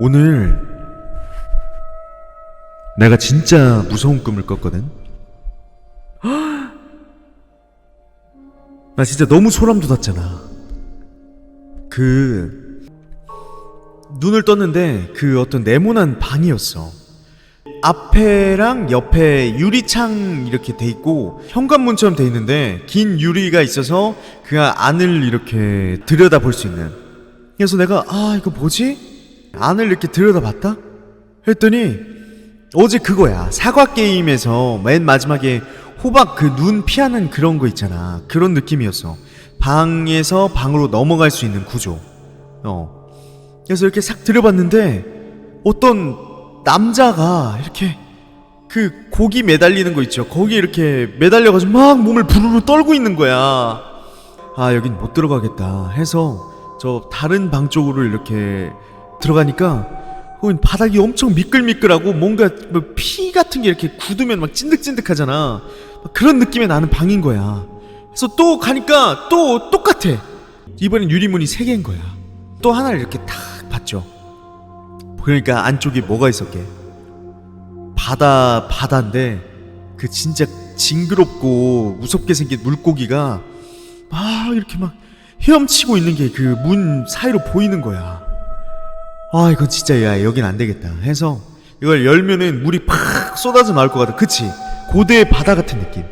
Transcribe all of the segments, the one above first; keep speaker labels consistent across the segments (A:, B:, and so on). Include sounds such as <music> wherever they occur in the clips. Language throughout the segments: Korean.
A: 오늘 내가 진짜 무서운 꿈을 꿨거든. <gasps> 나 진짜 너무 소름 돋았잖아. 그 눈을 떴는데 그 어떤 네모난 방이었어. 앞에랑 옆에 유리창 이렇게 돼 있고 현관문처럼 돼 있는데 긴 유리가 있어서 그 안을 이렇게 들여다 볼 수 있는. 그래서 내가 아 이거 뭐지? 안을 이렇게 들여다봤다? 했더니 어제 그거야. 사과 게임에서 맨 마지막에 호박 그 눈 피하는 그런 거 있잖아. 그런 느낌이었어. 방에서 방으로 넘어갈 수 있는 구조. 어. 그래서 이렇게 싹 들여봤는데 어떤 남자가 이렇게 그 고기 매달리는 거 있죠. 거기 이렇게 매달려가지고 막 몸을 부르르 떨고 있는 거야. 아 여긴 못 들어가겠다 해서 저 다른 방 쪽으로 이렇게 들어가니까 바닥이 엄청 미끌미끌하고 뭔가 뭐피 같은 게 이렇게 굳으면 막 찐득찐득하잖아. 막 그런 느낌이 나는 방인 거야. 그래서 또 가니까 또 똑같아. 이번엔 유리문이 세 개인 거야. 또 하나를 이렇게 탁 봤죠. 그러니까 안쪽에 뭐가 있었게? 바다 바다인데 그 진짜 징그럽고 무섭게 생긴 물고기가 막 이렇게 막 헤엄치고 있는 게 그 문 사이로 보이는 거야. 아 이거 진짜 야 여긴 안 되겠다 해서 이걸 열면은 물이 팍 쏟아져 나올 것 같아. 그치? 고대의 바다 같은 느낌.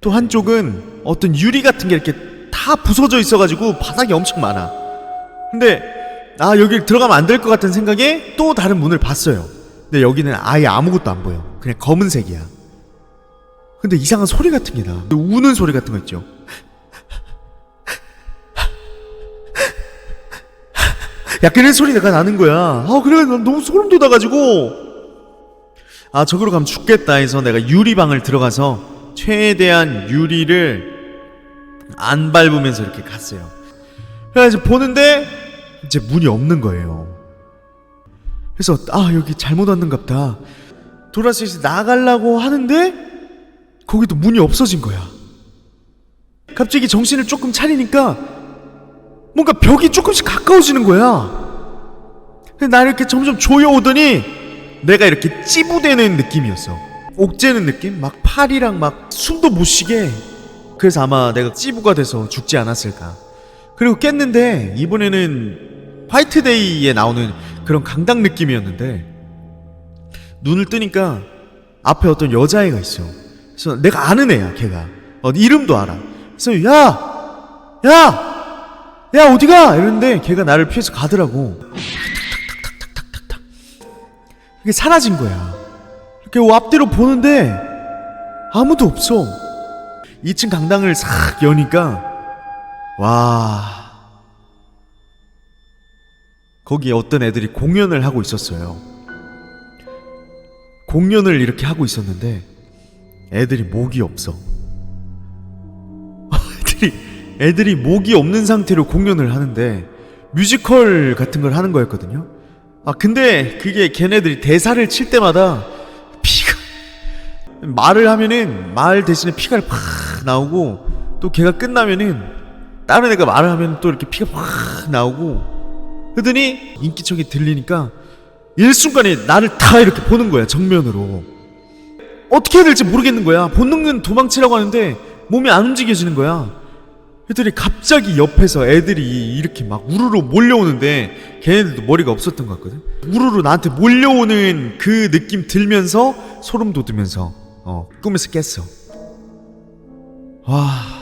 A: 또 한쪽은 어떤 유리 같은 게 이렇게 다 부서져 있어가지고 바닥이 엄청 많아. 근데 아 여길 들어가면 안 될 것 같은 생각에 또 다른 문을 봤어요. 근데 여기는 아예 아무것도 안 보여. 그냥 검은색이야. 근데 이상한 소리 같은 게 나. 우는 소리 같은 거 있죠. 약간 이 소리가 나는 거야. 아 그래 난 너무 소름 돋아가지고 아 저기로 가면 죽겠다 해서 내가 유리방을 들어가서 최대한 유리를 안 밟으면서 이렇게 갔어요. 그래서 보는데 이제 문이 없는 거예요. 그래서 아 여기 잘못 왔는갑다. 돌아서 이제 나가려고 하는데 거기도 문이 없어진 거야. 갑자기 정신을 조금 차리니까 뭔가 벽이 조금씩 가까워지는 거야. 나 이렇게 점점 조여오더니 내가 이렇게 찌부되는 느낌이었어. 옥죄는 느낌? 막 팔이랑 막 숨도 못 쉬게. 그래서 아마 내가 찌부가 돼서 죽지 않았을까. 그리고 깼는데 이번에는 화이트데이에 나오는 그런 강당 느낌이었는데 눈을 뜨니까 앞에 어떤 여자애가 있어. 그래서 내가 아는 애야, 걔가. 어, 이름도 알아. 그래서 야, 야, 야 어디가? 이러는데 걔가 나를 피해서 가더라고. 이게 사라진 거야. 이렇게 앞뒤로 보는데 아무도 없어. 2층 강당을 싹 여니까 와 거기에 어떤 애들이 공연을 하고 있었어요. 공연을 이렇게 하고 있었는데 애들이 목이 없어. <laughs> 애들이 애들이 목이 없는 상태로 공연을 하는데 뮤지컬 같은 걸 하는 거였거든요. 아 근데 그게 걔네들이 대사를 칠 때마다 피가 말을 하면은 말 대신에 피가 팍 나오고 또 걔가 끝나면은 다른 애가 말을 하면 또 이렇게 피가 팍 나오고 그러더니 인기척이 들리니까 일순간에 나를 다 이렇게 보는 거야 정면으로. 어떻게 해야 될지 모르겠는 거야. 본능은 도망치라고 하는데 몸이 안 움직여지는 거야 애들이 갑자기 옆에서 애들이 이렇게 막 우르르 몰려오는데 걔네들도 머리가 없었던 것 같거든? 우르르 나한테 몰려오는 그 느낌 들면서 소름 돋으면서 어 꿈에서 깼어. 와